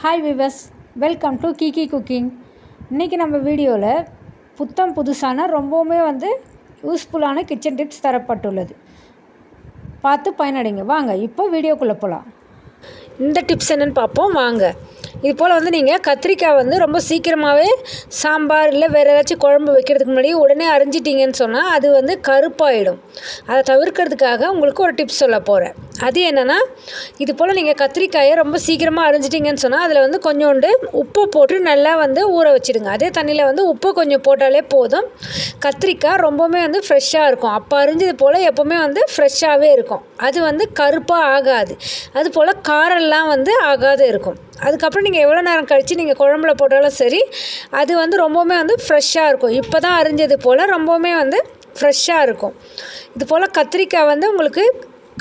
Hi viewers welcome to Keeki cooking இன்றைக்கி நம்ம வீடியோவில் புத்தம் புதுசான ரொம்பவுமே வந்து யூஸ்ஃபுல்லான கிச்சன் டிப்ஸ் தரப்பட்டுள்ளது. பார்த்து பயனடைங்க. வாங்க இப்போ வீடியோக்குள்ளே போகலாம் இந்த டிப்ஸ் என்னென்னு பார்ப்போம். வாங்க. இது போல் வந்து நீங்கள் கத்திரிக்காய் வந்து ரொம்ப சீக்கிரமாகவே சாம்பார் இல்லை வேறு ஏதாச்சும் குழம்பு வைக்கிறதுக்கு முன்னாடி உடனே அரிஞ்சிட்டிங்கன்னு சொன்னால் அது வந்து கருப்பாயிடும். அதை தவிர்க்கிறதுக்காக உங்களுக்கு ஒரு டிப்ஸ் சொல்ல போகிறேன். அது என்னென்னா இது போல் நீங்கள் கத்திரிக்காயை ரொம்ப சீக்கிரமாக அரிஞ்சிட்டிங்கன்னு சொன்னால் அதில் வந்து கொஞ்சோண்டு உப்பு போட்டு நல்லா வந்து ஊற வச்சிடுங்க. அதே தண்ணியில் வந்து உப்பு கொஞ்சம் போட்டாலே போதும். கத்திரிக்காய் ரொம்பவுமே வந்து ஃப்ரெஷ்ஷாக இருக்கும். அப்போ அரிஞ்சது போல் எப்போவுமே வந்து ஃப்ரெஷ்ஷாகவே இருக்கும். அது வந்து கருப்பாக ஆகாது. அது போல் காரெல்லாம் வந்து ஆகாது இருக்கும். அதுக்கப்புறம் நீங்கள் எவ்வளோ நேரம் கழித்து நீங்கள் குழம்புல போட்டாலும் சரி அது வந்து ரொம்பவுமே வந்து ஃப்ரெஷ்ஷாக இருக்கும். இப்போ தான் அரிஞ்சது போல் ரொம்பவுமே வந்து ஃப்ரெஷ்ஷாக இருக்கும். இது போல் கத்திரிக்காய் வந்து உங்களுக்கு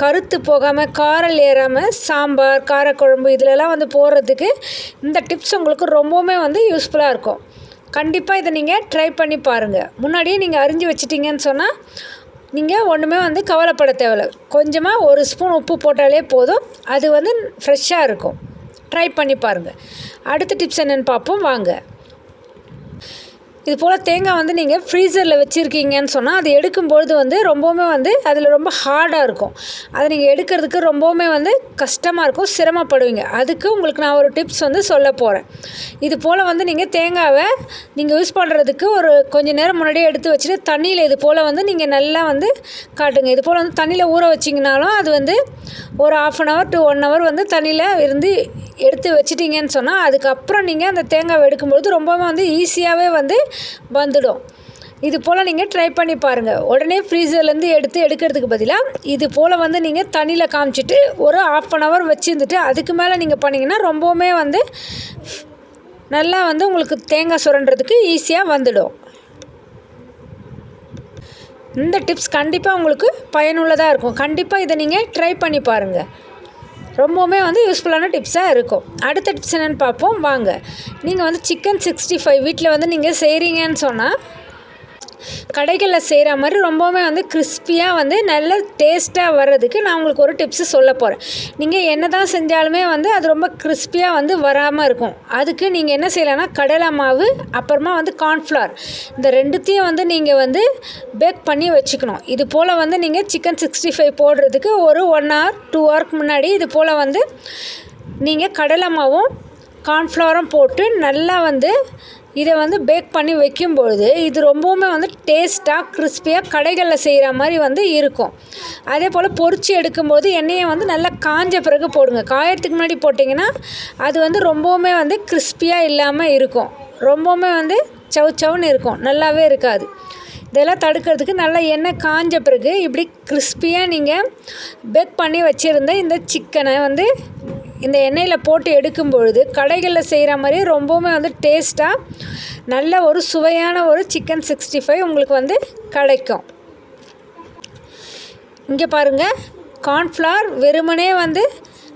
கருத்து போகாமல் காரல் ஏறாமல் சாம்பார் காரக்குழம்பு இதிலெல்லாம் வந்து போடுறதுக்கு இந்த டிப்ஸ் உங்களுக்கு ரொம்பவுமே வந்து யூஸ்ஃபுல்லாக இருக்கும். கண்டிப்பாக இதை நீங்கள் ட்ரை பண்ணி பாருங்கள் முன்னாடியே நீங்கள் அரிஞ்சு வச்சிட்டிங்கன்னு சொன்னால் நீங்கள் ஒன்றுமே வந்து கவலைப்பட தேவையில்ல. கொஞ்சமாக ஒரு ஸ்பூன் உப்பு போட்டாலே போதும். அது வந்து ஃப்ரெஷ்ஷாக இருக்கும். ட்ரை பண்ணி பாருங்கள் அடுத்த டிப்ஸ் என்னென்னு பார்ப்போம். வாங்க. இது போல் தேங்காய் வந்து நீங்கள் ஃப்ரீசரில் வச்சுருக்கீங்கன்னு சொன்னால் அது எடுக்கும்பொழுது வந்து ரொம்பவுமே வந்து அதில் ரொம்ப ஹார்டாக இருக்கும். அதை நீங்கள் எடுக்கிறதுக்கு ரொம்பவுமே வந்து கஷ்டமாக இருக்கும் சிரமப்படுவீங்க. அதுக்கு உங்களுக்கு நான் ஒரு டிப்ஸ் வந்து சொல்ல போகிறேன் இது போல் வந்து நீங்கள் தேங்காவை நீங்கள் யூஸ் பண்ணுறதுக்கு ஒரு கொஞ்சம் நேரம் முன்னாடியே எடுத்து வச்சுட்டு தண்ணியில் இது போல் வந்து நீங்கள் நல்லா வந்து காட்டுங்க. இது போல் வந்து தண்ணியில் ஊற வச்சிங்கனாலும் அது வந்து ஒரு half an hour to one hour வந்து தண்ணியில் இருந்து எடுத்து வச்சிட்டிங்கன்னு சொன்னால் அதுக்கப்புறம் நீங்கள் அந்த தேங்காவை எடுக்கும்பொழுது ரொம்பவே வந்து ஈஸியாகவே வந்து வந்துடும். இது போல் நீங்கள் ட்ரை பண்ணி பாருங்கள் உடனே ஃப்ரீசர்லேருந்து எடுத்து எடுக்கிறதுக்கு பதிலாக இது போல் வந்து நீங்கள் தண்ணியில் காமிச்சிட்டு ஒரு ஆஃப் அன் ஹவர் வச்சுருந்துட்டு அதுக்கு மேலே நீங்கள் பண்ணிங்கன்னா ரொம்பவுமே வந்து நல்லா வந்து உங்களுக்கு தேங்காய் சுரண்டுறதுக்கு ஈஸியாக வந்துடும். இந்த டிப்ஸ் கண்டிப்பாக உங்களுக்கு பயனுள்ளதாக இருக்கும். கண்டிப்பாக இதை நீங்கள் ட்ரை பண்ணி பாருங்கள் ரொம்பவுமே வந்து யூஸ்ஃபுல்லான டிப்ஸாக இருக்கும். அடுத்த டிப்ஸ் என்னென்னு பார்ப்போம். வாங்க. நீங்கள் வந்து சிக்கன் சிக்ஸ்டி ஃபைவ் வீட்டில் வந்து நீங்கள் செய்கிறீங்கன்னு சொன்னால் கடைகளில் செய்கிற மாதிரி ரொம்பவுமே வந்து கிறிஸ்பியாக வந்து நல்ல டேஸ்ட்டாக வர்றதுக்கு நான் உங்களுக்கு ஒரு டிப்ஸு சொல்ல போகிறேன் நீங்கள் என்ன தான் செஞ்சாலுமே வந்து அது ரொம்ப கிறிஸ்பியாக வந்து வராமல் இருக்கும். அதுக்கு நீங்கள் என்ன செய்யலாம்னா கடலை மாவு அப்புறமா வந்து கார்ன்ஃப்ளவர் இந்த ரெண்டுத்தையும் வந்து நீங்கள் வந்து பேக் பண்ணி வச்சுக்கணும். இது போல் வந்து நீங்கள் சிக்கன் சிக்ஸ்டி ஃபைவ் போடுறதுக்கு ஒரு ஒன் ஹவர் டூ ஹவருக்கு முன்னாடி இது போல் வந்து நீங்கள் கடலை மாவும் கார்ன்ஃப்ளவரும் போட்டு நல்லா வந்து இதை வந்து பேக் பண்ணி வைக்கும்பொழுது இது ரொம்பவுமே வந்து டேஸ்ட்டாக கிறிஸ்பியாக கடைகளில் செய்கிற மாதிரி வந்து இருக்கும். அதே போல் பொறிச்சு எடுக்கும்போது எண்ணெயை வந்து நல்லா காஞ்ச பிறகு போடுங்க. காயறதுக்கு முன்னாடி போட்டிங்கன்னா அது வந்து ரொம்பவுமே வந்து கிறிஸ்பியாக இல்லாமல் இருக்கும். ரொம்பவுமே வந்து சவு சவுன்னு இருக்கும். நல்லாவே இருக்காது. இதெல்லாம் தடுக்கிறதுக்கு நல்லா எண்ணெய் காஞ்ச பிறகு இப்படி கிறிஸ்பியாக நீங்கள் பேக் பண்ணி வச்சுருந்த இந்த சிக்கனை வந்து இந்த எண்ணெயில் போட்டு எடுக்கும் பொழுது கடைகளில் செய்கிற மாதிரி ரொம்பவுமே வந்து டேஸ்ட்டாக நல்ல ஒரு சுவையான ஒரு சிக்கன் சிக்ஸ்டி ஃபைவ் உங்களுக்கு வந்து கிடைக்கும். இங்கே பாருங்கள் கார்ன்ஃப்ளவர் வெறுமனே வந்து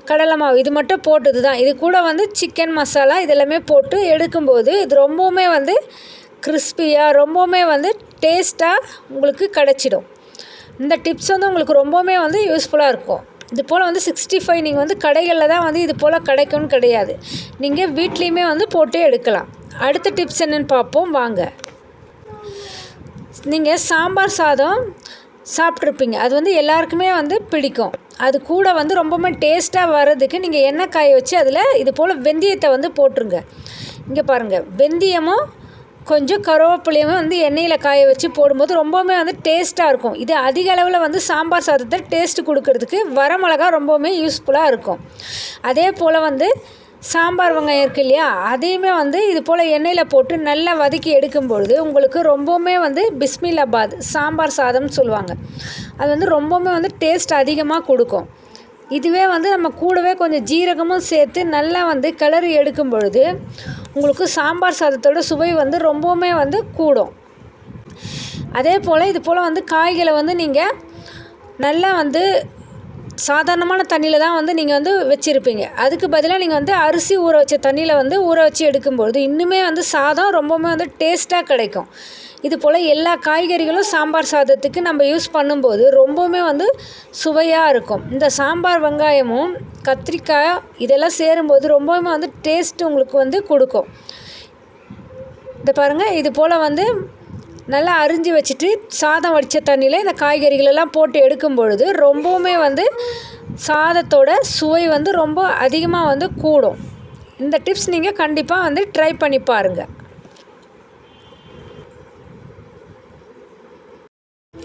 கடலை மாவு. இது மட்டும் போட்டது தான். இது கூட வந்து சிக்கன் மசாலா இதெல்லாமே போட்டு எடுக்கும்போது இது ரொம்பவுமே வந்து கிறிஸ்பியாக ரொம்பவுமே வந்து டேஸ்ட்டாக உங்களுக்கு கிடச்சிடும். இந்த டிப்ஸ் வந்து உங்களுக்கு ரொம்பவுமே வந்து யூஸ்ஃபுல்லாக இருக்கும். இது போல் வந்து சிக்ஸ்டி ஃபைவ் நீங்கள் வந்து கடைகளில் தான் வந்து இது போல் கிடைக்கும்னு கிடையாது. நீங்கள் வீட்லேயுமே வந்து போட்டு எடுக்கலாம். அடுத்த டிப்ஸ் என்னென்னு பார்ப்போம். வாங்க. நீங்கள் சாம்பார் சாதம் சாப்பிட்ருப்பீங்க. அது வந்து எல்லாருக்குமே வந்து பிடிக்கும். அது கூட வந்து ரொம்பவுமே டேஸ்ட்டாக வர்றதுக்கு நீங்கள் எண்ணெய் காய வச்சு அதில் இது போல் வெந்தயத்தை வந்து போட்டுருங்க. இங்கே பாருங்கள் வெந்தயமும் கொஞ்சம் கருவேப்பிலையும் வந்து எண்ணெயில் காய வச்சு போடும்போது ரொம்பவுமே வந்து டேஸ்ட்டாக இருக்கும். இது அதிக அளவில் வந்து சாம்பார் சாதத்தை டேஸ்ட்டு கொடுக்கறதுக்கு வரமிளகா ரொம்பவுமே யூஸ்ஃபுல்லாக இருக்கும். அதே போல் வந்து சாம்பார் வெங்காயம் இருக்குது இல்லையா அதையுமே வந்து இது போல் எண்ணெயில் போட்டு நல்லா வதக்கி எடுக்கும் பொழுது உங்களுக்கு ரொம்பவுமே வந்து பிஸ்மிலாபாத் சாம்பார் சாதம்னு சொல்லுவாங்க. அது வந்து ரொம்பவுமே வந்து டேஸ்ட் அதிகமாக கொடுக்கும். இதுவே வந்து நம்ம கூடவே கொஞ்சம் ஜீரகமும் சேர்த்து நல்லா வந்து கிளறி எடுக்கும் பொழுது உங்களுக்கு சாம்பார் சாதத்தோட சுவை வந்து ரொம்பவுமே வந்து கூடும். அதே போல் இது போல் வந்து காய்களை வந்து நீங்கள் நல்லா வந்து சாதாரணமான தண்ணியில் தான் வந்து நீங்கள் வந்து வச்சுருப்பீங்க. அதுக்கு பதிலாக நீங்கள் வந்து அரிசி ஊற வச்ச தண்ணியில் வந்து ஊற வச்சு எடுக்கும்பொழுது இன்னுமே வந்து சாதம் ரொம்பவுமே வந்து டேஸ்ட்டாக கிடைக்கும். இது போல் எல்லா காய்கறிகளும் சாம்பார் சாதத்துக்கு நம்ம யூஸ் பண்ணும்போது ரொம்பவுமே வந்து சுவையாக இருக்கும். இந்த சாம்பார் வெங்காயமும் கத்திரிக்காய் இதெல்லாம் சேரும்போது ரொம்பவுமே வந்து டேஸ்ட் உங்களுக்கு வந்து கொடுக்கும். இதை பாருங்கள் இது போல் வந்து நல்லா அரிஞ்சு வச்சுட்டு சாதம் வடித்த தண்ணியில் இந்த காய்கறிகளெல்லாம் போட்டு எடுக்கும் பொழுது ரொம்பவுமே வந்து சாதத்தோட சுவை வந்து ரொம்ப அதிகமாக வந்து கூடும். இந்த டிப்ஸ் நீங்கள் கண்டிப்பாக வந்து ட்ரை பண்ணி பாருங்கள்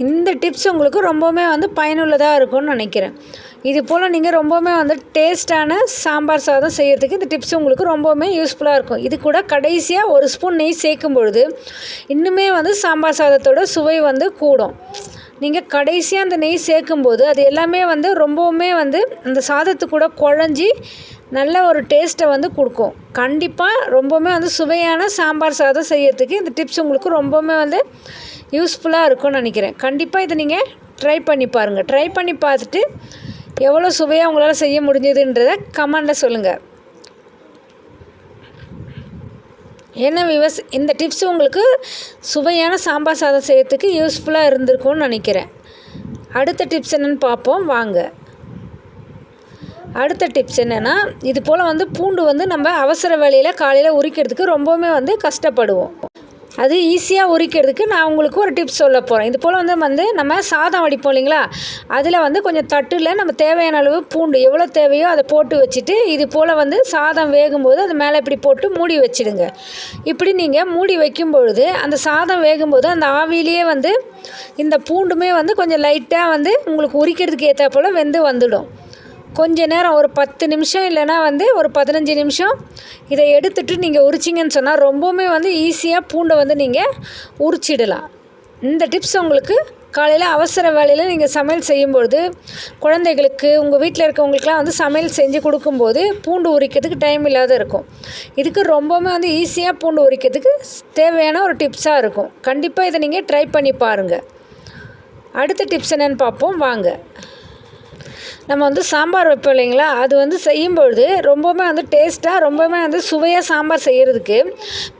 இந்த டிப்ஸ் உங்களுக்கு ரொம்பவுமே வந்து பயனுள்ளதாக இருக்கும்னு நினைக்கிறேன். இது போல் நீங்கள் ரொம்பவுமே வந்து டேஸ்ட்டான சாம்பார் சாதம் செய்கிறதுக்கு இந்த டிப்ஸ் உங்களுக்கு ரொம்பவுமே யூஸ்ஃபுல்லாக இருக்கும். இது கூட கடைசியாக ஒரு ஸ்பூன் நெய் சேர்க்கும் பொழுது இன்னுமே வந்து சாம்பார் சாதத்தோட சுவை வந்து கூடும். நீங்கள் கடைசியாக அந்த நெய் சேர்க்கும்போது அது எல்லாமே வந்து ரொம்பவுமே வந்து அந்த சாதத்து கூட குழஞ்சி நல்ல ஒரு டேஸ்ட்டை வந்து கொடுக்கும். கண்டிப்பாக ரொம்பவுமே வந்து சுவையான சாம்பார் சாதம் செய்யறதுக்கு இந்த டிப்ஸ் உங்களுக்கு ரொம்பவுமே வந்து யூஸ்ஃபுல்லாக இருக்கும்னு நினைக்கிறேன். கண்டிப்பாக இதை நீங்கள் ட்ரை பண்ணி பாருங்கள் ட்ரை பண்ணி பார்த்துட்டு எவ்வளோ சுவையாக உங்களால் செய்ய முடிஞ்சதுன்றதை கமெண்டில் சொல்லுங்கள் என்ன விவஸ் இந்த டிப்ஸ் உங்களுக்கு சுவையான சாம்பார் சாதம் செய்யறதுக்கு யூஸ்ஃபுல்லாக இருந்திருக்கும்னு நினைக்கிறேன். அடுத்த டிப்ஸ் என்னென்னு பார்ப்போம். வாங்க. அடுத்த டிப்ஸ் என்னென்னா இது போல் வந்து பூண்டு வந்து நம்ம அவசர வேலையில் காலையில் உரிக்கிறதுக்கு ரொம்பவுமே வந்து கஷ்டப்படுவோம். அது ஈஸியாக உரிக்கிறதுக்கு நான் உங்களுக்கு ஒரு டிப்ஸ் சொல்ல போகிறேன் இது போல் வந்து வந்து நம்ம சாதம் வடிப்போம் இல்லைங்களா? அதில் வந்து கொஞ்சம் தட்டில் நம்ம தேவையான அளவு பூண்டு எவ்வளோ தேவையோ அதை போட்டு வச்சுட்டு இது போல் வந்து சாதம் வேகும்போது அது மேலே இப்படி போட்டு மூடி வச்சிடுங்க. இப்படி நீங்கள் மூடி வைக்கும் பொழுது அந்த சாதம் வேகும்போது அந்த ஆவிலேயே வந்து இந்த பூண்டுமே வந்து கொஞ்சம் லைட்டாக வந்து உங்களுக்கு உரிக்கிறதுக்கு ஏற்ற போல் வெந்து வந்துடும். கொஞ்ச நேரம் ஒரு பத்து நிமிஷம் இல்லைன்னா வந்து ஒரு பதினஞ்சு நிமிஷம் இதை எடுத்துட்டு நீங்கள் உரிச்சிங்கன்னு சொன்னால் ரொம்பவுமே வந்து ஈஸியாக பூண்டை வந்து நீங்கள் உரிச்சிடலாம். இந்த டிப்ஸ் உங்களுக்கு காலையில் அவசர வேலையில் நீங்கள் சமையல் செய்யும்பொழுது குழந்தைகளுக்கு உங்கள் வீட்டில் இருக்கவங்களுக்குலாம் வந்து சமையல் செஞ்சு கொடுக்கும்போது பூண்டு உரிக்கிறதுக்கு டைம் இல்லாத இருக்கும். இதுக்கு ரொம்பவுமே வந்து ஈஸியாக பூண்டு உரிக்கிறதுக்கு தேவையான ஒரு டிப்ஸாக இருக்கும். கண்டிப்பாக இதை நீங்கள் ட்ரை பண்ணி பாருங்கள் அடுத்த டிப்ஸ் என்னென்னு பார்ப்போம். வாங்க. நம்ம வந்து சாம்பார் வைப்போம் இல்லைங்களா? அது வந்து செய்யும்பொழுது ரொம்பவுமே வந்து டேஸ்ட்டாக ரொம்பவுமே வந்து சுவையாக சாம்பார் செய்கிறதுக்கு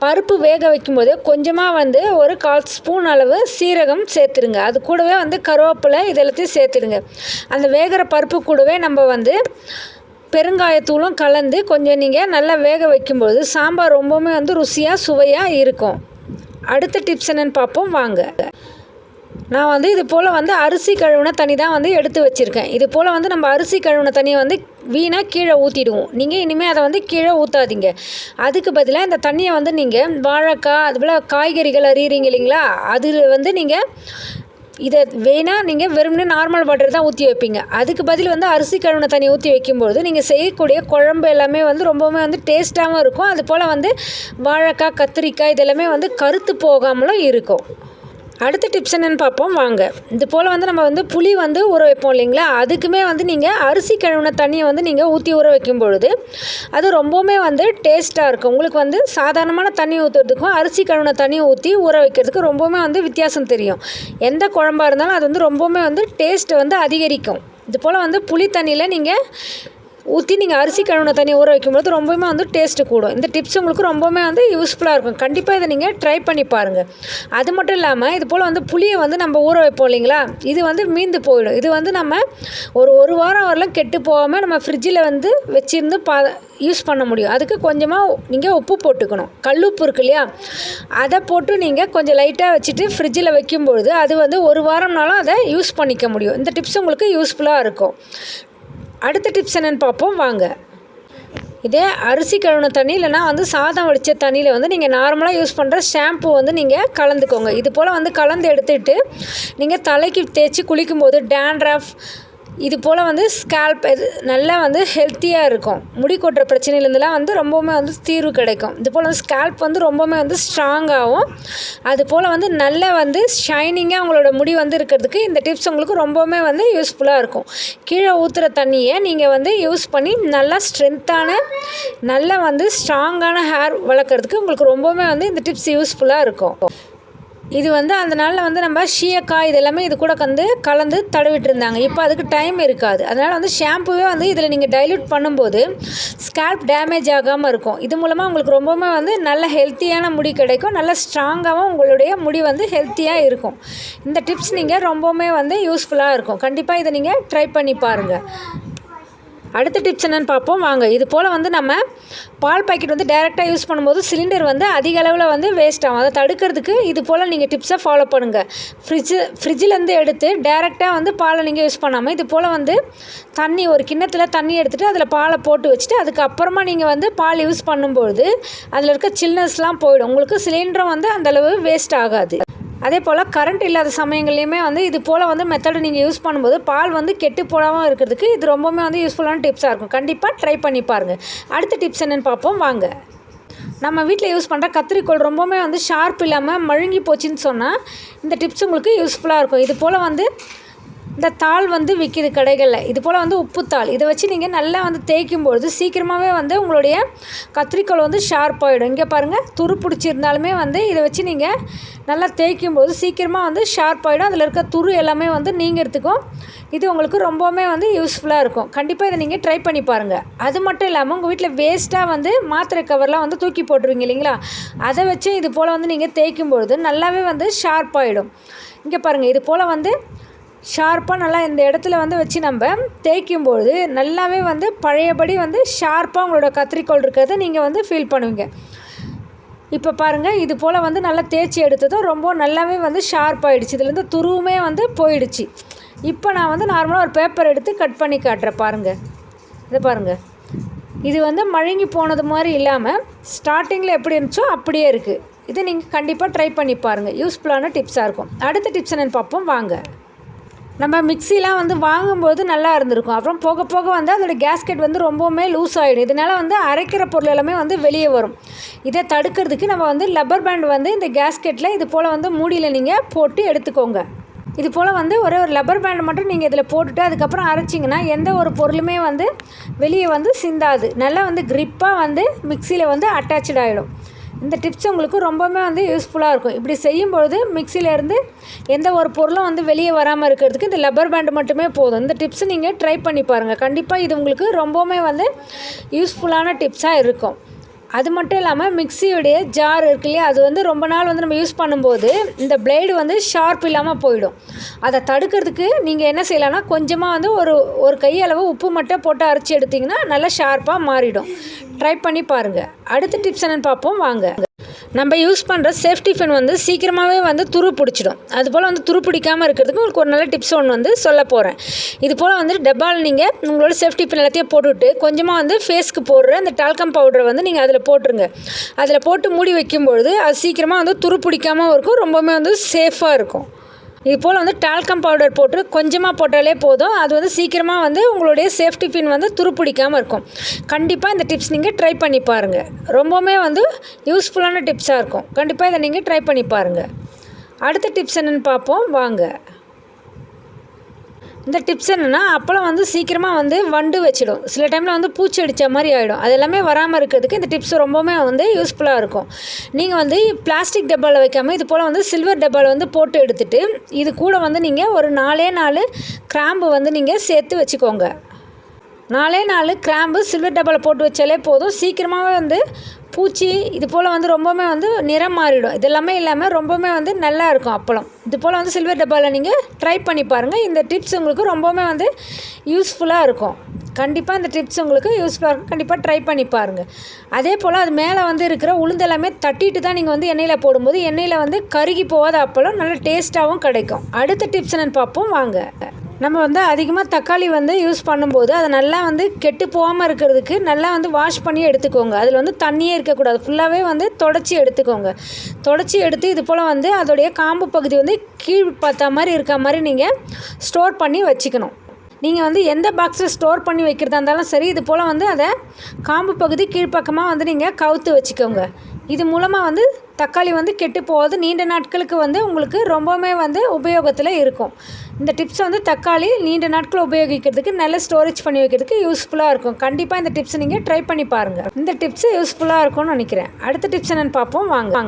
பருப்பு வேக வைக்கும்போது கொஞ்சமாக வந்து ஒரு கால் ஸ்பூன் அளவு சீரகம் சேர்த்துருங்க அது கூடவே வந்து கருவேப்பிலை இது எல்லாத்தையும் சேர்த்துடுங்க. அந்த வேகிற பருப்பு கூடவே நம்ம வந்து பெருங்காயத்தூளும் கலந்து கொஞ்சம் நீங்கள் நல்லா வேக வைக்கும்போது சாம்பார் ரொம்பவுமே வந்து ருசியாக சுவையாக இருக்கும். அடுத்த டிப்ஸ் என்னென்னு பார்ப்போம். வாங்க. நான் வந்து இது போல் வந்து அரிசி கழுவுன தண்ணி தான் வந்து எடுத்து வச்சுருக்கேன். இது போல் வந்து நம்ம அரிசி கழுவுன தண்ணியை வந்து வீணாக கீழே ஊற்றிடுவோம் நீங்கள் இனிமேல் அதை வந்து கீழே ஊற்றாதீங்க அதுக்கு பதிலாக இந்த தண்ணியை வந்து நீங்கள் வாழைக்காய் அது போல் காய்கறிகள் அறியிறீங்க இல்லைங்களா அதில் வந்து நீங்கள் இதை வேணால் நீங்கள் வெறும்னு நார்மல் வாட்டர் தான் ஊற்றி வைப்பீங்க. அதுக்கு பதில் வந்து அரிசி கழுவின தண்ணி ஊற்றி வைக்கும்பொழுது நீங்கள் செய்யக்கூடிய குழம்பு எல்லாமே வந்து ரொம்பவுமே வந்து டேஸ்ட்டாகவும் இருக்கும். அது போல் வந்து வாழைக்காய் கத்திரிக்காய் இதெல்லாமே வந்து கருத்து போகாமலும் இருக்கும். அடுத்த டிப்ஸ் என்னென்னு பார்ப்போம். வாங்க. இது போல் வந்து நம்ம வந்து புளி வந்து ஊற வைப்போம் இல்லைங்களா? அதுக்குமே வந்து நீங்கள் அரிசி கழுவின தண்ணியை வந்து நீங்கள் ஊற்றி ஊற வைக்கும் பொழுது அது ரொம்பவுமே வந்து டேஸ்ட்டாக இருக்கும். உங்களுக்கு வந்து சாதாரணமான தண்ணி ஊற்றுறதுக்கும் அரிசி கழுவின தண்ணி ஊற்றி ஊற வைக்கிறதுக்கு ரொம்பவுமே வந்து வித்தியாசம் தெரியும். எந்த குழம்பாக இருந்தாலும் அது வந்து ரொம்பவுமே வந்து டேஸ்ட்டு வந்து அதிகரிக்கும். இது போல் வந்து புளி தண்ணியில் நீங்கள் ஊற்றி நீங்கள் அரிசி கழுவின தண்ணி ஊற வைக்கும்போது ரொம்பவுமே வந்து டேஸ்ட்டு கூடும். இந்த டிப்ஸ் உங்களுக்கு ரொம்பவுமே வந்து யூஸ்ஃபுல்லாக இருக்கும். கண்டிப்பாக இதை நீங்கள் ட்ரை பண்ணி பாருங்கள் அது மட்டும் இல்லாமல் இது போல் வந்து புளியை வந்து நம்ம ஊற வைப்போம் இல்லைங்களா? இது வந்து மீந்து போயிடும். இது வந்து நம்ம ஒரு ஒரு வாரம் வரலாம் கெட்டு போகாமல் நம்ம ஃப்ரிட்ஜில் வந்து வச்சுருந்து பா யூஸ் பண்ண முடியும். அதுக்கு கொஞ்சமாக நீங்கள் உப்பு போட்டுக்கணும். கல்லுப்பு இருக்கு இல்லையா? அதை போட்டு நீங்கள் கொஞ்சம் லைட்டாக வச்சுட்டு ஃப்ரிட்ஜில் வைக்கும்பொழுது அது வந்து ஒரு வாரம்னாலும் அதை யூஸ் பண்ணிக்க முடியும். இந்த டிப்ஸ் உங்களுக்கு யூஸ்ஃபுல்லாக இருக்கும். அடுத்த டிப்ஸ் என்னென்னு பார்ப்போம் வாங்க. இதே அரிசி கழுவின தண்ணி இல்லைனா வந்து சாதம் வடித்த தண்ணியில் வந்து நீங்கள் நார்மலாக யூஸ் பண்ணுற ஷாம்பு வந்து நீங்கள் கலந்துக்கோங்க. இது போல் வந்து கலந்து எடுத்துகிட்டு நீங்கள் தலைக்கு தேய்ச்சி குளிக்கும்போது டேண்ட்ரஃப் இது போல் வந்து ஸ்கேல்ப் இது நல்லா வந்து ஹெல்த்தியாக இருக்கும். முடி கொட்டுற பிரச்சனையிலேருந்துலாம் வந்து ரொம்பவுமே வந்து தீர்வு கிடைக்கும். இது போல் வந்து ஸ்கேல்ப் வந்து ரொம்பவுமே வந்து ஸ்ட்ராங்காகவும் அது போல் வந்து நல்ல வந்து ஷைனிங்காக உங்களோட முடி வந்து இருக்கிறதுக்கு இந்த டிப்ஸ் உங்களுக்கு ரொம்பவுமே வந்து யூஸ்ஃபுல்லாக இருக்கும். கீழே ஊற்றுற தண்ணியை நீங்கள் வந்து யூஸ் பண்ணி நல்லா ஸ்ட்ரென்த்தான நல்ல வந்து ஸ்ட்ராங்கான ஹேர் வளர்க்குறதுக்கு உங்களுக்கு ரொம்பவுமே வந்து இந்த டிப்ஸ் யூஸ்ஃபுல்லாக இருக்கும். இது வந்து அந்த நாளில் வந்து நம்ம ஷீயக்காய் இது எல்லாமே இது கூட வந்து கலந்து தடவிட்டு இருந்தாங்க இப்போ அதுக்கு டைம் இருக்காது. அதனால் வந்து ஷாம்புவே வந்து இதில் நீங்கள் டைல்யூட் பண்ணும்போது ஸ்கேல்ப் டேமேஜ் ஆகாமல் இருக்கும். இது மூலமாக உங்களுக்கு ரொம்பவுமே வந்து நல்ல ஹெல்த்தியான முடி கிடைக்கும். நல்ல ஸ்ட்ராங்காகவும் உங்களுடைய முடி வந்து ஹெல்த்தியாக இருக்கும். இந்த டிப்ஸ் நீங்கள் ரொம்பவுமே வந்து யூஸ்ஃபுல்லாக இருக்கும். கண்டிப்பாக இதை நீங்கள் ட்ரை பண்ணி பாருங்கள் அடுத்த டிப்ஸ் என்னென்னு பார்ப்போம். வாங்க இது போல் வந்து நம்ம பால் பாக்கெட் வந்து டைரெக்டாக யூஸ் பண்ணும்போது சிலிண்டர் வந்து அதிக அளவில் வந்து வேஸ்ட் ஆகும். அதை தடுக்கிறதுக்கு இது போல் நீங்கள் டிப்ஸை ஃபாலோ பண்ணுங்கள் ஃப்ரிட்ஜு ஃப்ரிட்ஜிலேருந்து எடுத்து டைரெக்டாக வந்து பாலை நீங்கள் யூஸ் பண்ணாமல் இது போல் வந்து தண்ணி ஒரு கிண்ணத்தில் தண்ணி எடுத்துகிட்டு அதில் பாலை போட்டு வச்சுட்டு அதுக்கப்புறமா நீங்கள் வந்து பால் யூஸ் பண்ணும்பொழுது அதில் இருக்க சில்னஸ்லாம் போயிடும். உங்களுக்கு சிலிண்டரும் வந்து அந்தளவு வேஸ்ட் ஆகாது. அதே போல் கரண்ட் இல்லாத சமயங்கள்லையுமே வந்து இது போல் வந்து மெத்தடு நீங்கள் யூஸ் பண்ணும்போது பால் வந்து கெட்டு போடாமல் இருக்கிறதுக்கு இது ரொம்பவுமே வந்து யூஸ்ஃபுல்லான டிப்ஸாக இருக்கும். கண்டிப்பாக ட்ரை பண்ணி பாருங்கள் அடுத்த டிப்ஸ் என்னென்னு பார்ப்போம். வாங்க. நம்ம வீட்டில் யூஸ் பண்ணுற கத்திரிக்கோள் ரொம்பவுமே வந்து ஷார்ப் இல்லாமல் மழுங்கி போச்சுன்னு சொன்னால் இந்த டிப்ஸ் உங்களுக்கு யூஸ்ஃபுல்லாக இருக்கும். இது போல் வந்து இந்த தாள் வந்து விற்கிது கடைகளில். இது போல் வந்து உப்புத்தாள். இதை வச்சு நீங்கள் நல்லா வந்து தேய்க்கும் பொழுது சீக்கிரமாகவே வந்து உங்களுடைய கத்திரிக்கோள் வந்து ஷார்ப் ஆகிடும் இங்கே பாருங்கள் துரு பிடிச்சிருந்தாலுமே வந்து இதை வச்சு நீங்கள் நல்லா தேய்க்கும் போது சீக்கிரமாக வந்து ஷார்ப் ஆகிடும் அதில் இருக்க துரு எல்லாமே வந்து நீங்கிறதுக்கும் இது உங்களுக்கு ரொம்பவுமே வந்து யூஸ்ஃபுல்லாக இருக்கும். கண்டிப்பாக இதை நீங்கள் ட்ரை பண்ணி பாருங்கள் அது மட்டும் இல்லாமல் உங்கள் வீட்டில் வேஸ்ட்டாக வந்து மாத்திரை கவர்லாம் வந்து தூக்கி போட்டுருவீங்க இல்லைங்களா? அதை வச்சு இது போல் வந்து நீங்கள் தேய்க்கும் பொழுது நல்லாவே வந்து ஷார்ப் ஆகிடும் இங்கே பாருங்கள் இது போல் வந்து ஷார்ப்பாக நல்லா இந்த இடத்துல வந்து வச்சு நம்ம தேய்க்கும்பொழுது நல்லாவே வந்து பழையபடி வந்து ஷார்ப்பாக உங்களோட கத்திரிக்கோள் இருக்கிறத நீங்கள் வந்து ஃபீல் பண்ணுவீங்க. இப்போ பாருங்கள் இது போல் வந்து நல்லா தேய்ச்சி எடுத்ததும் ரொம்ப நல்லாவே வந்து ஷார்ப் ஆகிடுச்சு இதுலேருந்து துருவுமே வந்து போயிடுச்சு. இப்போ நான் வந்து நார்மலாக ஒரு பேப்பர் எடுத்து கட் பண்ணி காட்டுறேன் பாருங்கள் இதை பாருங்கள் இது வந்து மழுங்கி போனது மாதிரி இல்லாமல் ஸ்டார்டிங்கில் எப்படி இருந்துச்சோ அப்படியே இருக்குது இதை நீங்கள் கண்டிப்பாக ட்ரை பண்ணி பாருங்கள் யூஸ்ஃபுல்லான டிப்ஸாக இருக்கும். அடுத்த டிப்ஸ் என்னென்னு பார்ப்போம். வாங்க. நம்ம மிக்சிலாம் வந்து வாங்கும்போது நல்லா இருந்திருக்கும். அப்புறம் போக போக வந்து அதோடய கேஸ்கெட் வந்து ரொம்பவுமே லூஸ் ஆகிடும் இதனால் வந்து அரைக்கிற பொருள் எல்லாமே வந்து வெளியே வரும். இதை தடுக்கிறதுக்கு நம்ம வந்து லப்பர் பேண்ட் வந்து இந்த கேஸ்கெட்டில் இது போல் வந்து மூடியில் நீங்கள் போட்டு எடுத்துக்கோங்க. இது போல் வந்து ஒரே ஒரு லப்பர் பேண்ட் மட்டும் நீங்கள் இதில் போட்டுட்டு அதுக்கப்புறம் அரைச்சிங்கன்னா எந்த ஒரு பொருளுமே வந்து வெளியே வந்து சிந்தாது. நல்லா வந்து க்ரிப்பாக வந்து மிக்சியில் வந்து அட்டாச்சு ஆகிடும் இந்த டிப்ஸ் உங்களுக்கு ரொம்பவுமே வந்து யூஸ்ஃபுல்லாக இருக்கும். இப்படி செய்யும்பொழுது மிக்சிலேருந்து எந்த ஒரு பொருளும் வந்து வெளியே வராமல் இருக்கிறதுக்கு இந்த லப்பர் பேண்டு மட்டுமே போதும். இந்த டிப்ஸ் நீங்கள் ட்ரை பண்ணி பாருங்கள் கண்டிப்பாக இது உங்களுக்கு ரொம்பவுமே வந்து யூஸ்ஃபுல்லான டிப்ஸாக இருக்கும். அது மட்டும் இல்லாமல் மிக்சியுடைய ஜார் இருக்கு இல்லையா? அது வந்து ரொம்ப நாள் வந்து நம்ம யூஸ் பண்ணும்போது இந்த பிளேடு வந்து ஷார்ப் இல்லாமல் போயிடும். அதை தடுக்கிறதுக்கு நீங்கள் என்ன செய்யலாம்னா கொஞ்சமாக வந்து ஒரு ஒரு கையளவு உப்பு மட்டும் போட்டு அரைச்சி எடுத்திங்கன்னா நல்லா ஷார்ப்பாக மாறிடும். ட்ரை பண்ணி பாருங்கள் அடுத்த டிப்ஸ் என்னென்னு பார்ப்போம். வாங்க. நம்ம யூஸ் பண்ணுற சேஃப்டி ஃபென் வந்து சீக்கிரமாகவே வந்து துரு பிடிச்சிடும். அதுபோல் வந்து துரு பிடிக்காமல் இருக்கிறதுக்கு உங்களுக்கு ஒரு நல்ல டிப்ஸ் ஒன்று வந்து சொல்ல போகிறேன் இது போல் வந்து டப்பால் நீங்கள் உங்களோட சேஃப்டி ஃபென் எல்லாத்தையும் போட்டுவிட்டு கொஞ்சமாக வந்து ஃபேஸ்க்கு போடுற அந்த டால்கம் பவுடரை வந்து நீங்கள் அதில் போட்டுருங்க. அதில் போட்டு மூடி வைக்கும்பொழுது அது சீக்கிரமாக வந்து துரு பிடிக்காமல் இருக்கும். ரொம்பவுமே வந்து சேஃபாக இருக்கும். இது போல் வந்து டால்கம் பவுடர் போட்டு கொஞ்சமாக போட்டாலே போதும். அது வந்து சீக்கிரமாக வந்து உங்களுடைய சேஃப்டி பின் வந்து துருப்பிடிக்காமல் இருக்கும். கண்டிப்பாக இந்த டிப்ஸ் நீங்கள் ட்ரை பண்ணி பாருங்கள் ரொம்பவுமே வந்து யூஸ்ஃபுல்லான டிப்ஸாக இருக்கும். கண்டிப்பாக இதை நீங்கள் ட்ரை பண்ணி பாருங்கள் அடுத்த டிப்ஸ் என்னென்னு பார்ப்போம். வாங்க. இந்த டிப்ஸ் என்னென்னா அப்பளம் வந்து சீக்கிரமாக வந்து வண்டு வச்சிடும். சில டைமில் வந்து பூச்சி அடித்த மாதிரி ஆகிடும் அது எல்லாமே வராமல் இருக்கிறதுக்கு இந்த டிப்ஸ் ரொம்பவுமே வந்து யூஸ்ஃபுல்லாக இருக்கும். நீங்கள் வந்து பிளாஸ்டிக் டப்பாவில் வைக்காமல் இது போல் வந்து சில்வர் டப்பாவில் வந்து போட்டு எடுத்துகிட்டு இது கூட வந்து நீங்கள் ஒரு நாலே நாலு கிராம்பு வந்து நீங்கள் சேர்த்து வச்சுக்கோங்க. நாலே நாலு கிராம்பு சில்வர் டப்பாவில் போட்டு வச்சாலே போதும். சீக்கிரமாகவே வந்து பூச்சி இது போல் வந்து ரொம்பவுமே வந்து நிறம் மாறிடும். இதெல்லாமே இல்லாமல் ரொம்பவுமே வந்து நல்லா இருக்கும் அப்பளம். இது போல் வந்து சில்வர் டப்பாவில் நீங்கள் ட்ரை பண்ணி பாருங்கள் இந்த டிப்ஸ் உங்களுக்கு ரொம்பவுமே வந்து யூஸ்ஃபுல்லாக இருக்கும். கண்டிப்பாக இந்த டிப்ஸ் உங்களுக்கு யூஸ்ஃபுல்லாக இருக்கும். கண்டிப்பாக ட்ரை பண்ணி பாருங்கள் அதே போல் அது மேலே வந்து இருக்கிற உளுந்தெல்லாமே தட்டிட்டு தான் நீங்கள் வந்து எண்ணெயில் போடும்போது எண்ணெயில் வந்து கருகி போகாத அப்பளம் நல்ல டேஸ்ட்டாகவும் கிடைக்கும். அடுத்த டிப்ஸ் என்னென்னு பார்ப்போம். வாங்க. நம்ம வந்து அதிகமாக தக்காளி வந்து யூஸ் பண்ணும்போது அதை நல்லா வந்து கெட்டு போகாமல் இருக்கிறதுக்கு நல்லா வந்து வாஷ் பண்ணி எடுத்துக்கோங்க. அதில் வந்து தண்ணியே இருக்கக்கூடாது. ஃபுல்லாகவே வந்து தொடச்சி எடுத்துக்கோங்க. தொடச்சி எடுத்து இது போல் வந்து அதோடைய காம்பு பகுதி வந்து கீழ் பார்த்தா மாதிரி இருக்க மாதிரி நீங்கள் ஸ்டோர் பண்ணி வச்சுக்கணும். நீங்கள் வந்து எந்த பாக்ஸில் ஸ்டோர் பண்ணி வைக்கிறதா இருந்தாலும் சரி இது போல் வந்து அதை காம்பு பகுதி கீழ்ப்பக்கமாக வந்து நீங்கள் கவுத்து வச்சுக்கோங்க. இது மூலமாக வந்து தக்காளி வந்து கெட்டு போகாது. நீண்ட நாட்களுக்கு வந்து உங்களுக்கு ரொம்பவுமே வந்து உபயோகத்தில் இருக்கும். இந்த டிப்ஸ் வந்து தக்காளி நீண்ட நாட்கள் உபயோகிக்கிறதுக்கு நல்ல ஸ்டோரேஜ் பண்ணி வைக்கிறதுக்கு யூஸ்ஃபுல்லாக இருக்கும். கண்டிப்பாக இந்த டிப்ஸ் நீங்கள் ட்ரை பண்ணி பாருங்கள் இந்த டிப்ஸ் யூஸ்ஃபுல்லாக இருக்கும்னு நினைக்கிறேன். அடுத்த டிப்ஸ் என்னென்னு பார்ப்போம். வாங்க.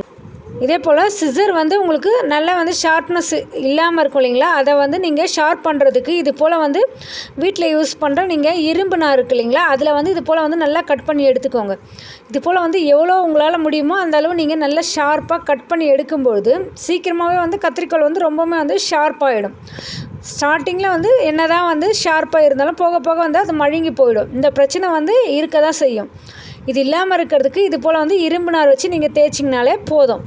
இதே போல் சிசர் வந்து உங்களுக்கு நல்லா வந்து ஷார்ப்னஸ் இல்லாமல் இருக்கும் இல்லைங்களா? அதை வந்து நீங்கள் ஷார்ப் பண்ணுறதுக்கு இது போல் வந்து வீட்டில் யூஸ் பண்ணுற நீங்கள் இரும்பு நார் இருக்கு இல்லைங்களா? அதில் வந்து இது போல் வந்து நல்லா கட் பண்ணி எடுத்துக்கோங்க. இது போல் வந்து எவ்வளோ உங்களால் முடியுமோ அந்த அளவு நீங்கள் நல்லா ஷார்ப்பாக கட் பண்ணி எடுக்கும்பொழுது சீக்கிரமாகவே வந்து கத்திரிக்கோல் வந்து ரொம்பவுமே வந்து ஷார்ப்பாகிடும் ஸ்டார்டிங்கில் வந்து என்ன தான் வந்து ஷார்ப்பாக இருந்தாலும் போக போக வந்து அது மழுங்கி போயிடும். இந்த பிரச்சனை வந்து இருக்க தான் செய்யும். இது இல்லாமல் இருக்கிறதுக்கு இது போல் வந்து இரும்பு நார் வச்சு நீங்கள் தேய்ச்சிங்கனாலே போதும்.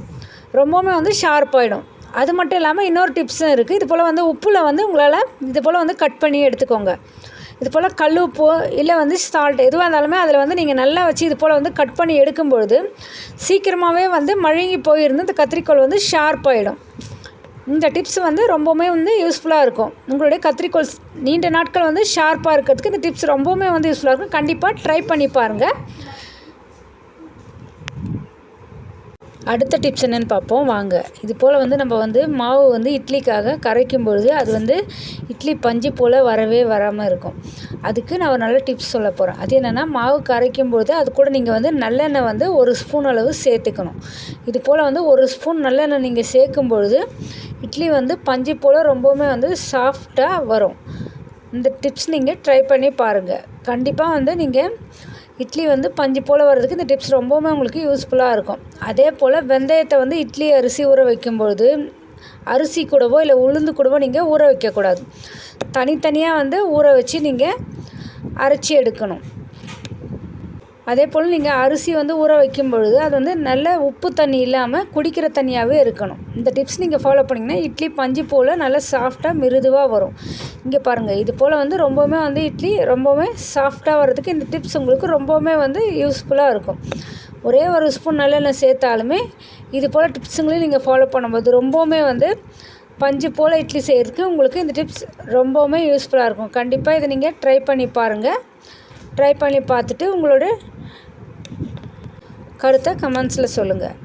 ரொம்பவுமே வந்து ஷார்ப்பாகிடும் அது மட்டும் இல்லாமல் இன்னொரு டிப்ஸும் இருக்குது இது போல் வந்து உப்பில் வந்து உங்களால் இது போல் வந்து கட் பண்ணி எடுத்துக்கோங்க. இது போல் கல் உப்பு இல்லை வந்து சால்ட் எதுவாக இருந்தாலுமே அதில் வந்து நீங்கள் நல்லா வச்சு இது போல் வந்து கட் பண்ணி எடுக்கும்பொழுது சீக்கிரமாகவே வந்து மழுங்கி போயிருந்து இந்த கத்திரிக்கோல் வந்து ஷார்ப்பாகிடும் இந்த டிப்ஸ் வந்து ரொம்பவுமே வந்து யூஸ்ஃபுல்லாக இருக்கும். உங்களுடைய கத்திரிக்கோள் நீண்ட நாட்கள் வந்து ஷார்ப்பாக இருக்கிறதுக்கு இந்த டிப்ஸ் ரொம்பவுமே வந்து யூஸ்ஃபுல்லாக இருக்கும். கண்டிப்பாக ட்ரை பண்ணி பாருங்கள் அடுத்த டிப்ஸ் என்னென்னு பார்ப்போம். வாங்க. இது போல் வந்து நம்ம வந்து மாவு வந்து இட்லிக்காக கரைக்கும் பொழுது அது வந்து இட்லி பஞ்சு போல் வரவே வராமல் இருக்கும். அதுக்கு நான் ஒரு நல்ல டிப்ஸ் சொல்ல போகிறேன் அது என்னென்னா மாவு கரைக்கும் பொழுது அது கூட நீங்கள் வந்து நல்லெண்ணெய் வந்து ஒரு ஸ்பூன் அளவு சேர்த்துக்கணும். இது போல் வந்து ஒரு ஸ்பூன் நல்லெண்ணெய் நீங்கள் சேர்க்கும் பொழுது இட்லி வந்து பஞ்சு போல் ரொம்பவுமே வந்து சாஃப்டாக வரும். இந்த டிப்ஸ் நீங்கள் ட்ரை பண்ணி பாருங்கள் கண்டிப்பாக வந்து நீங்கள் இட்லி வந்து பஞ்சு போல் வர்றதுக்கு இந்த டிப்ஸ் ரொம்பவுமே உங்களுக்கு யூஸ்ஃபுல்லாக இருக்கும். அதே போல் வெந்தயத்தை வந்து இட்லி அரிசி ஊற வைக்கும்பொழுது அரிசி கூடவோ இல்லை உளுந்து கூடவோ நீங்கள் ஊற வைக்கக்கூடாது. தனித்தனியாக வந்து ஊற வச்சு நீங்கள் அரைச்சி எடுக்கணும். அதே போல் நீங்கள் அரிசி வந்து ஊற வைக்கும் பொழுது அது வந்து நல்ல உப்பு தண்ணி இல்லாமல் குடிக்கிற தண்ணியாகவே இருக்கணும். இந்த டிப்ஸ் நீங்கள் ஃபாலோ பண்ணிங்கன்னா இட்லி பஞ்சு போல் நல்லா சாஃப்டாக மிருதுவாக வரும். இங்கே பாருங்கள் இது போல் வந்து ரொம்பவுமே வந்து இட்லி ரொம்பவுமே சாஃப்டாக வர்றதுக்கு இந்த டிப்ஸ் உங்களுக்கு ரொம்பவுமே வந்து யூஸ்ஃபுல்லாக இருக்கும். ஒரே ஒரு ஸ்பூன் நல்லெண்ணெய் சேர்த்தாலுமே இது போல் டிப்ஸுங்களையும் நீங்கள் ஃபாலோ பண்ணும்போது ரொம்பவுமே வந்து பஞ்சு போல் இட்லி செய்கிறதுக்கு உங்களுக்கு இந்த டிப்ஸ் ரொம்பவுமே யூஸ்ஃபுல்லாக இருக்கும். கண்டிப்பாக இதை நீங்கள் ட்ரை பண்ணி பாருங்கள் ட்ரை பண்ணி பார்த்துட்டு உங்களோட கருத்தை கமெண்ட்ஸில் சொல்லுங்கள்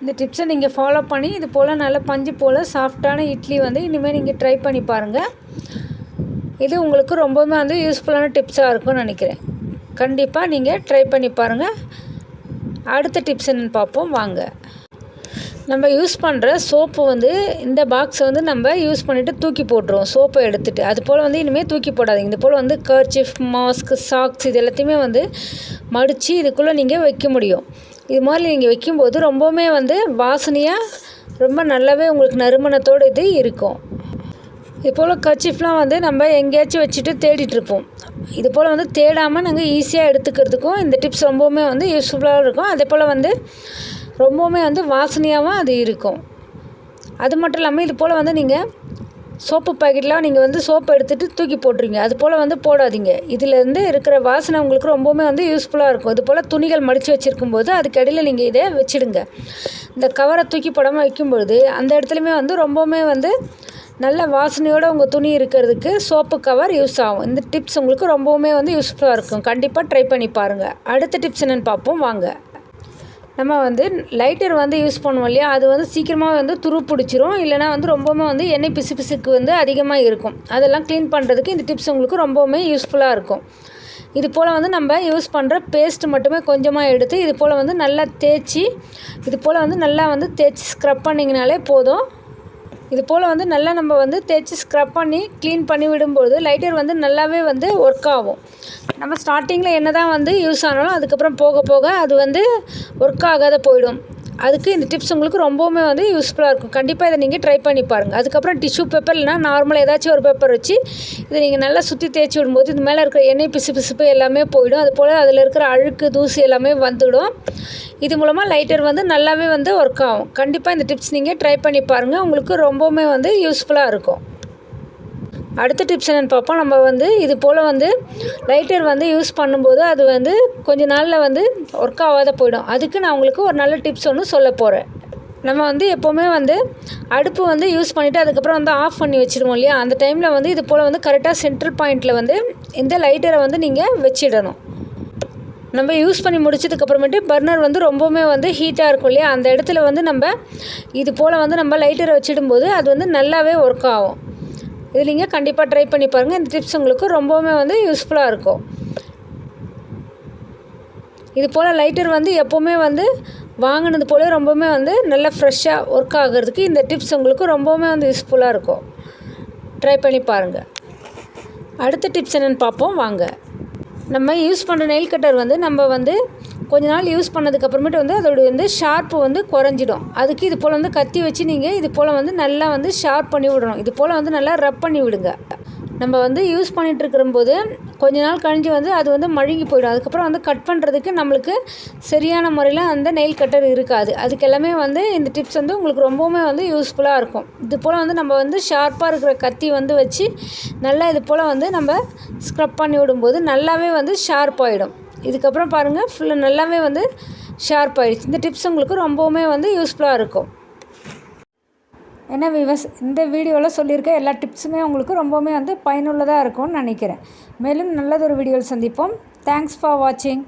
இந்த டிப்ஸை நீங்கள் ஃபாலோ பண்ணி இது போல் நல்ல பஞ்சு போல் சாஃப்டான இட்லி வந்து இனிமேல் நீங்கள் ட்ரை பண்ணி பாருங்கள் இது உங்களுக்கு ரொம்பவுமே வந்து யூஸ்ஃபுல்லான டிப்ஸாக இருக்கும்னு நினைக்கிறேன். கண்டிப்பாக நீங்கள் ட்ரை பண்ணி பாருங்கள் அடுத்த டிப்ஸ் என்னென்னு பார்ப்போம். வாங்க. நம்ம யூஸ் பண்ணுற சோப்பு வந்து இந்த பாக்ஸை வந்து நம்ம யூஸ் பண்ணிவிட்டு தூக்கி போட்டுருவோம். சோப்பை எடுத்துகிட்டு அது போல் வந்து இனிமேல் தூக்கி போடாதீங்க. இது போல் வந்து கர்ச்சிஃப் மாஸ்க் சாக்ஸ் இது எல்லாத்தையுமே வந்து மடித்து இதுக்குள்ளே நீங்கள் வைக்க முடியும். இது மாதிரி நீங்கள் வைக்கும்போது ரொம்பவுமே வந்து வாசனையாக ரொம்ப நல்லாவே உங்களுக்கு நறுமணத்தோடு இது இருக்கும். இது போல் கர்ச்சிஃப்லாம் வந்து நம்ம எங்கேயாச்சும் வச்சுட்டு தேடிட்டுருப்போம் இது போல் வந்து தேடாமல் நாங்கள் ஈஸியாக எடுத்துக்கிறதுக்கும் இந்த டிப்ஸ் ரொம்பவுமே வந்து யூஸ்ஃபுல்லாக இருக்கும். அதே போல் வந்து ரொம்பவுமே வந்து வாசனையாகவும் அது இருக்கும். அது மட்டும் இல்லாமல் இது போல் வந்து நீங்கள் சோப்பு பாக்கெட்லாம் நீங்கள் வந்து சோப்பு எடுத்துகிட்டு தூக்கி போட்டுருங்க. அது போல் வந்து போடாதீங்க. இதிலேருந்து இருக்கிற வாசனை உங்களுக்கு ரொம்பவுமே வந்து யூஸ்ஃபுல்லாக இருக்கும். இது போல் துணிகள் மடித்து வச்சுருக்கும் போது அதுக்கு இடையில் நீங்கள் இதை வச்சுடுங்க. இந்த கவரை தூக்கி போடாமல் வைக்கும்பொழுது அந்த இடத்துலையுமே வந்து ரொம்பவுமே வந்து நல்ல வாசனையோடு உங்கள் துணி இருக்கிறதுக்கு சோப்பு கவர் யூஸ் ஆகும். இந்த டிப்ஸ் உங்களுக்கு ரொம்பவுமே வந்து யூஸ்ஃபுல்லாக இருக்கும். கண்டிப்பாக ட்ரை பண்ணி பாருங்கள் அடுத்த டிப்ஸ் என்னென்னு பார்ப்போம். வாங்க. நம்ம வந்து லைட்டர் வந்து யூஸ் பண்ணுவோம் இல்லையா? அது வந்து சீக்கிரமாக வந்து துரு பிடிச்சிரும் இல்லைனா வந்து ரொம்பவுமே வந்து எண்ணெய் பிசு பிசுக்கு வந்து அதிகமாக இருக்கும். அதெல்லாம் க்ளீன் பண்ணுறதுக்கு இந்த டிப்ஸ் உங்களுக்கு ரொம்பவுமே யூஸ்ஃபுல்லாக இருக்கும். இது போல் வந்து நம்ம யூஸ் பண்ணுற பேஸ்ட் மட்டுமே கொஞ்சமாக எடுத்து இது போல் வந்து நல்லா தேய்ச்சி இது போல் வந்து நல்லா வந்து தேய்ச்சி ஸ்க்ரப் பண்ணிங்கனாலே போதும். இது போல் வந்து நல்லா நம்ம வந்து தேய்ச்சி ஸ்க்ரப் பண்ணி க்ளீன் பண்ணி விடும்போது லைட்டர் வந்து நல்லாவே வந்து ஒர்க் ஆகும். நம்ம ஸ்டார்டிங்கில் என்ன தான் வந்து யூஸ் ஆனாலும் அதுக்கப்புறம் போக போக அது வந்து ஒர்க் ஆகாத போயிடும். அதுக்கு இந்த டிப்ஸ் உங்களுக்கு ரொம்பவுமே வந்து யூஸ்ஃபுல்லாக இருக்கும். கண்டிப்பாக இதை நீங்கள் ட்ரை பண்ணி பாருங்கள் அதுக்கப்புறம் டிஷ்யூ பேப்பர் இல்லைனா நார்மலாக ஏதாச்சும் ஒரு பேப்பர் வச்சு இதை நீங்கள் நல்லா சுற்றி தேய்ச்சி விடும்போது இது மேலே இருக்கிற எண்ணெய் பிசு பிசுப்பு எல்லாமே போயிடும். அது போல் அதில் இருக்கிற அழுக்கு தூசி எல்லாமே வந்துடும். இது மூலமாக லைட்டர் வந்து நல்லாவே வந்து ஒர்க் ஆகும். கண்டிப்பாக இந்த டிப்ஸ் நீங்கள் ட்ரை பண்ணி பாருங்கள் உங்களுக்கு ரொம்பவுமே வந்து யூஸ்ஃபுல்லாக இருக்கும். அடுத்த டிப்ஸ் என்னென்னு பார்ப்போம். நம்ம வந்து இது போல் வந்து லைட்டர் வந்து யூஸ் பண்ணும்போது அது வந்து கொஞ்ச நாளில் வந்து ஒர்க் ஆகாத போயிடும். அதுக்கு நான் உங்களுக்கு ஒரு நல்ல டிப்ஸ் ஒன்று சொல்ல போகிறேன் நம்ம வந்து எப்போவுமே வந்து அடுப்பு வந்து யூஸ் பண்ணிவிட்டு அதுக்கப்புறம் வந்து ஆஃப் பண்ணி வச்சுருவோம் இல்லையா? அந்த டைமில் வந்து இது போல் வந்து கரெக்டாக சென்ட்ரல் பாயிண்ட்டில் வந்து இந்த லைட்டரை வந்து நீங்கள் வச்சிடணும். நம்ம யூஸ் பண்ணி முடிச்சதுக்கப்புறமேட்டு பர்னர் வந்து ரொம்பவுமே வந்து ஹீட்டாக இருக்கும் இல்லையா? அந்த இடத்துல வந்து நம்ம இது போல் வந்து நம்ம லைட்டரை வச்சிடும்போது அது வந்து நல்லாவே ஒர்க் ஆகும். இது நீங்கள் கண்டிப்பாக ட்ரை பண்ணி பாருங்கள் இந்த டிப்ஸ் உங்களுக்கு ரொம்பவுமே வந்து யூஸ்ஃபுல்லாக இருக்கும். இது போல் லைட்டர் வந்து எப்போவுமே வந்து வாங்கினது போல ரொம்பவுமே வந்து நல்லா ஃப்ரெஷ்ஷாக ஒர்க் ஆகிறதுக்கு இந்த டிப்ஸ் உங்களுக்கு ரொம்பவுமே வந்து யூஸ்ஃபுல்லாக இருக்கும். ட்ரை பண்ணி பாருங்கள் அடுத்த டிப்ஸ் என்னென்னு பார்ப்போம். வாங்க. நம்ம யூஸ் பண்ணுற நெயில் கட்டர் வந்து நம்ம வந்து கொஞ்ச நாள் யூஸ் பண்ணதுக்கப்புறமேட்டு வந்து அதோடய வந்து ஷார்ப்பு வந்து குறைஞ்சிடும். அதுக்கு இது போல் வந்து கத்தி வச்சு நீங்கள் இது போல் வந்து நல்லா வந்து ஷார்ப் பண்ணி விடணும். இது போல் வந்து நல்லா ரப் பண்ணி விடுங்க. நம்ம வந்து யூஸ் பண்ணிகிட்டு இருக்கிறம்போது கொஞ்ச நாள் கழிஞ்சு வந்து அது வந்து மழுங்கி போயிடும். அதுக்கப்புறம் வந்து கட் பண்ணுறதுக்கு நம்மளுக்கு சரியான முறையில் அந்த நெயில் கட்டர் இருக்காது. அதுக்கு எல்லாமே வந்து இந்த டிப்ஸ் வந்து உங்களுக்கு ரொம்பவுமே வந்து யூஸ்ஃபுல்லாக இருக்கும். இது போல் வந்து நம்ம வந்து ஷார்ப்பாக இருக்கிற கத்தி வந்து வச்சு நல்லா இது போல் வந்து நம்ம ஸ்க்ரப் பண்ணி விடும்போது நல்லாவே வந்து ஷார்ப் ஆகிடும் இதுக்கப்புறம் பாருங்கள் ஃபுல்லாக நல்லாவே வந்து ஷார்ப் ஆகிடுச்சு இந்த டிப்ஸ் உங்களுக்கு ரொம்பவுமே வந்து யூஸ்ஃபுல்லாக இருக்கும். ஏன்னா விவஸ் இந்த வீடியோவில் சொல்லியிருக்க எல்லா டிப்ஸுமே உங்களுக்கு ரொம்பவுமே வந்து பயனுள்ளதாக இருக்கும்னு நினைக்கிறேன். மேலும் நல்லதொரு வீடியோவில் சந்திப்போம். தேங்க்ஸ் ஃபார் வாட்சிங்